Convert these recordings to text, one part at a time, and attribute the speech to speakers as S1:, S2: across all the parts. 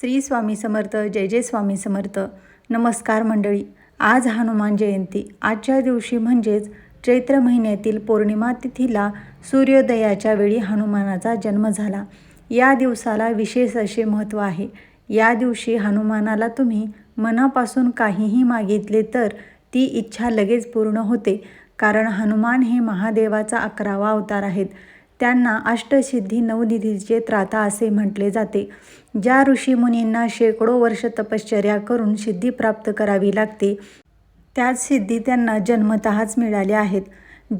S1: श्री स्वामी समर्थ जय जय स्वामी समर्थ. नमस्कार मंडळी आज हनुमान जयंती. आजच्या दिवशी म्हणजेच चैत्र महिन्यातील पौर्णिमा तिथीला सूर्योदयाच्या वेळी हनुमानाचा जन्म झाला. या दिवसाला विशेष असे महत्त्व आहे. या दिवशी हनुमानाला तुम्ही मनापासून काहीही मागितले तर ती इच्छा लगेच पूर्ण होते. कारण हनुमान हे महादेवाचा अकरावा अवतार आहेत. त्यांना अष्टसिद्धी नवनिधीचे त्राता असे म्हटले जाते. ज्या ऋषीमुनींना शेकडो वर्ष तपश्चर्या करून सिद्धी प्राप्त करावी लागते त्याच सिद्धी त्यांना जन्मतःच मिळाल्या आहेत.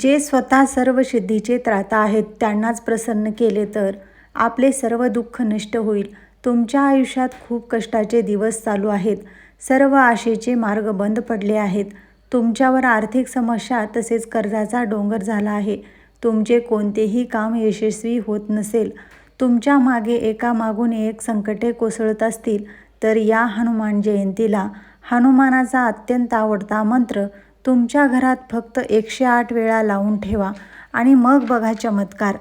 S1: जे स्वतः सर्व सिद्धीचे त्राता आहेत त्यांनाच प्रसन्न केले तर आपले सर्व दुःख नष्ट होईल. तुमच्या आयुष्यात खूप कष्टाचे दिवस चालू आहेत. सर्व आशेचे मार्ग बंद पडले आहेत. तुमच्यावर आर्थिक समस्या तसेच कर्जाचा डोंगर झाला आहे. तुमचे कोणतेही काम यशस्वी होत नसेल तुमच्या मागे एकामागून एक संकटे कोसळत असतील तर या हनुमान जयंतीला हनुमानाचा अत्यंत आवडता मंत्र तुमच्या घरात फक्त एकशे आठ वेळा लावून ठेवा आणि मग बघा चमत्कार.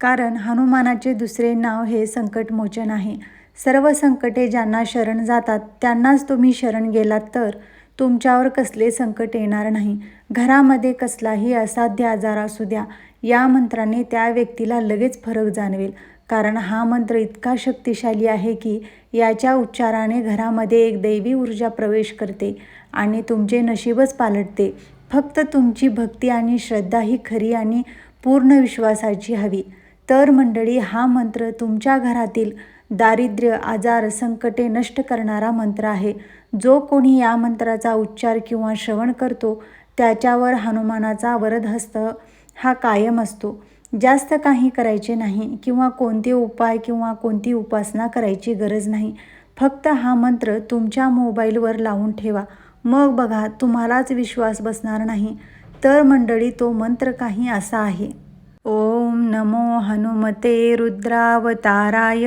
S1: कारण हनुमानाचे दुसरे नाव हे संकटमोचन आहे. सर्व संकटे ज्यांना शरण जातात त्यांनाच तुम्ही शरण गेलात तर तुमच्यावर कसले संकट येणार नाही. घरामध्ये कसलाही असाध्य आजार असू द्या या मंत्राने त्या व्यक्तीला लगेच फरक जाणवेल. कारण हा मंत्र इतका शक्तिशाली आहे की याच्या उच्चाराने घरामध्ये एक दैवी ऊर्जा प्रवेश करते आणि तुमचे नशीबच पालटते. फक्त तुमची भक्ती आणि श्रद्धा ही खरी आणि पूर्ण विश्वासाची हवी. तर मंडळी हा मंत्र तुमच्या घरातील दारिद्र्य आजार संकटे नष्ट करणारा मंत्र आहे. जो कोणी या मंत्राचा उच्चार किंवा श्रवण करतो त्याच्यावर हनुमानाचा वरदहस्त हा कायम असतो. जास्त काही करायचे नाही किंवा कोणते उपाय किंवा कोणती उपासना करायची गरज नाही. फक्त हा मंत्र तुमच्या मोबाईलवर लावून ठेवा. मग बघा तुम्हालाच विश्वास बसणार नाही. तर मंडळी तो मंत्र काही असा आहे. ओम नमो हनुमते रुद्रावताराय.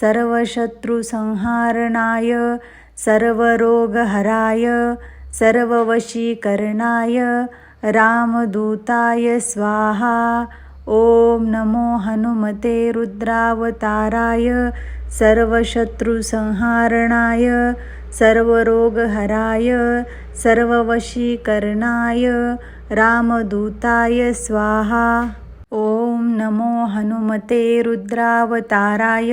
S1: सर्वशत्रुसंहारणाय सर्वरोगहराय सर्ववशीकरणाय रामदूताय स्वाहा ॐ नमो हनुमते रुद्रावताराय सर्वशत्रुसंहारणाय सर्वरोगहराय सर्ववशीकरणाय रामदूताय स्वाहा ॐ नमो हनुमते रुद्रावताराय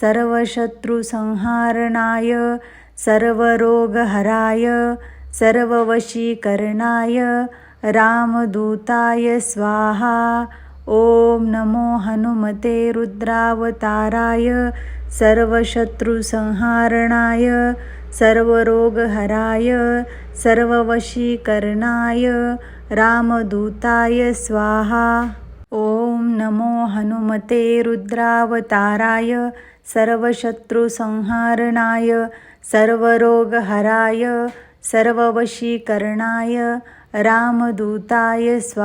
S1: सर्वशत्रुसंहारणाय सर्वरोगहराय सर्ववशीकरणाय रामदूताय स्वाहा ॐ नमो हनुमते रुद्रावताराय सर्वशत्रुसंहारणाय सर्वरोगहराय सर्ववशीकरणाय रामदूताय स्वाहा ॐ नमो हनुमते रुद्रावताराय सर्वशत्रुसंहारणाय सर्वरोगहराय सर्ववशीकरणाय रामदूताय स्वा